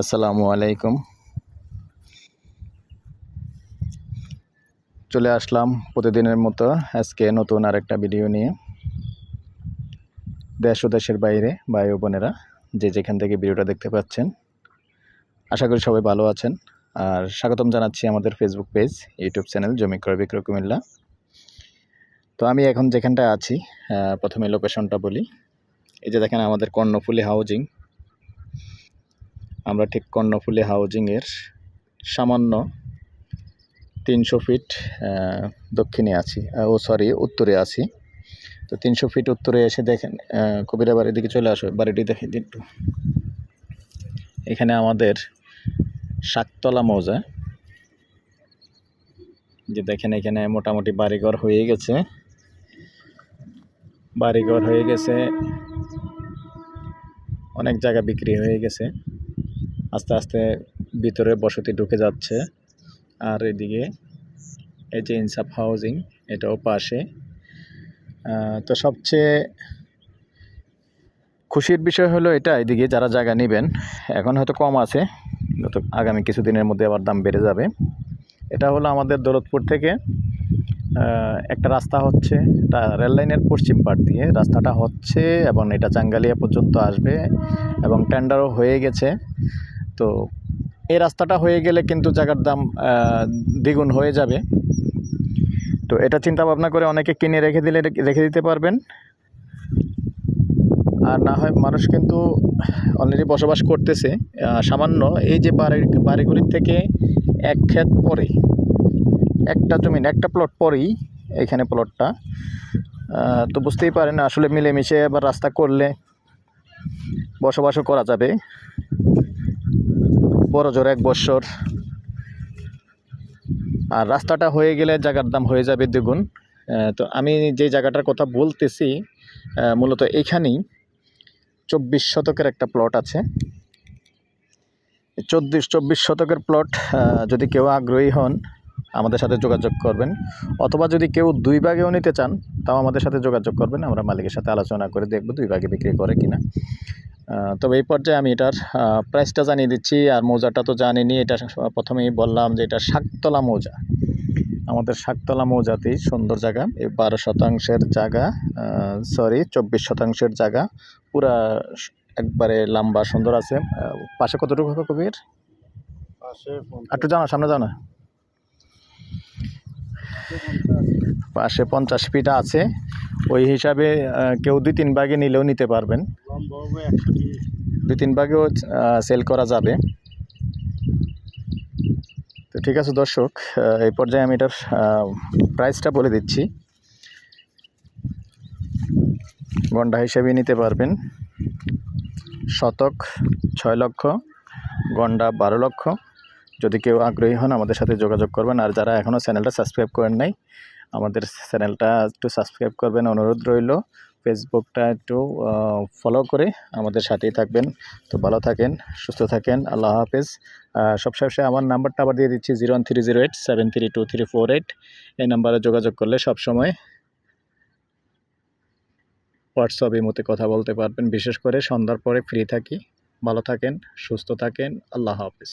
আসসালামু আলাইকুম চলে আসলাম প্রতিদিনের মতো আজকে নতুন আরেকটা ভিডিও নিয়ে। দেশ ও দেশের বাইরে ভাই ও বোনেরা যে যেখান থেকে ভিডিওটা দেখতে পাচ্ছেন, আশা করি সবাই ভালো আছেন। আর স্বাগতম জানাচ্ছি আমাদের ফেসবুক পেজ ইউটিউব চ্যানেল জমি ক্রয় বিক্রয় কুমিল্লা। তো আমি এখন যেখানটায় আছি প্রথমে লোকেশনটা বলি। এই যে দেখেন আমাদের কর্ণফুলি হাউজিং আমরা ঠিক কর্ণফুলি হাউজিংয়ের সামান্য তিনশো ফিট দক্ষিণে আছি। ও সরি উত্তরে আছি। তো তিনশো ফিট উত্তরে এসে দেখেন কবিরা বাড়ির দিকে চলে আসো, বাড়িটি দেখে একটু। এখানে আমাদের শাকতলা মৌজা। যে দেখেন এখানে মোটামুটি বাড়িঘর হয়ে গেছে। বাড়িঘর হয়ে গেছে। অনেক জায়গা বিক্রি হয়ে গেছে। আস্তে আস্তে ভিতরে বসতি ঢুকে যাচ্ছে। আর এদিকে এই যে ইনসাফ হাউজিং, এটাও পাশে। তো সবচেয়ে খুশির বিষয় হলো এটা, এদিকে যারা জায়গা নেবেন, এখন হয়তো কম আছে আগামী কিছুদিনের মধ্যে আবার দাম বেড়ে যাবে। এটা হলো আমাদের দৌলতপুর থেকে একটা রাস্তা হচ্ছে, এটা রেল লাইনের পশ্চিম পাট দিয়ে। রাস্তাটা হচ্ছে এবং এটা চাঙ্গালিয়া পর্যন্ত আসবে এবং টেন্ডারও হয়ে গেছে। তো এই রাস্তাটা হয়ে গেলে কিন্তু জায়গার দাম দ্বিগুণ হয়ে যাবে। তো এটা চিন্তা ভাবনা করে অনেকে কিনে রেখে দিলে, রেখে দিতে পারবেন। আর না হয় মানুষ কিন্তু অলরেডি বসবাস করতেছে। সামান্য এই যে বাড়ি, বাড়িগুলির থেকে এক ক্ষেত পরে একটা জমিন, একটা প্লট পরেই এখানে প্লটটা তো বুঝতেই পারেন, আসলে মিলেমিশে আবার রাস্তা করলে বসবাসও করা যাবে। বড় জোর এক বৎসর আর রাস্তাটা হয়ে গেলে জায়গার দাম হয়ে যাবে দ্বিগুণ। তো আমি যে জায়গাটার কথা বলতেছি মূলত এইখানেই চব্বিশ শতকের একটা প্লট আছে। চব্বিশ চব্বিশ শতকের প্লট যদি কেউ আগ্রহী হন আমাদের সাথে যোগাযোগ করবেন। অথবা যদি কেউ দুই ভাগেও নিতে চান তাও আমাদের সাথে যোগাযোগ করবেন আমরা মালিকের সাথে আলোচনা করে দেখব দুই ভাগে বিক্রি করে কিনা। তবে এই পর্যায়ে আমি এটার প্রাইসটা জানিয়ে দিচ্ছি আর মৌজাটা তো জানিনি এটা প্রথমেই বললাম যে এটা শাকতলা মৌজা। আমাদের শাকতলা মৌজাতেই সুন্দর জায়গা এই বারো শতাংশের জায়গা সরি চব্বিশ শতাংশের জায়গা পুরা একবারে লম্বা সুন্দর আছে। পাশে কতটুকু হবে কবির? পাশে একটু জানো সামনে জানো? পাশে পঞ্চাশ ফিট আছে। ওই হিসাবে কেউ দুই তিন ভাগে নিলেও নিতে পারবেন। দুই তিন ভাগেও সেল করা যাবে। তো ঠিক আছে দর্শক এই পর্যায়ে আমি এটার প্রাইসটা বলে দিচ্ছি। গন্ডা হিসেবে নিতে পারবেন। শতক ছয় লক্ষ গন্ডা বারো লক্ষ। যদি কেউ আগ্রহী হন আমাদের সাথে যোগাযোগ করবেন। আর যারা এখনও চ্যানেলটা সাবস্ক্রাইব করেন নাই আমাদের চ্যানেলটা একটু সাবস্ক্রাইব করবেন। অনুরোধ রইল ফেসবুকটা একটু ফলো করে আমাদের সাথেই থাকবেন। তো ভালো থাকেন সুস্থ থাকেন আল্লাহ হাফেজ। আহ, সব শেষে আমার নাম্বারটা আবার দিয়ে দিচ্ছি zero one three zero eight seven three two three four eight. এই নাম্বারে যোগাযোগ করলে সব সময় হোয়াটসঅ্যাপ মতে কথা বলতে পারবেন। বিশেষ করে সন্ধ্যার পরে ফ্রি থাকি। ভালো থাকেন সুস্থ থাকেন আল্লাহ হাফেজ।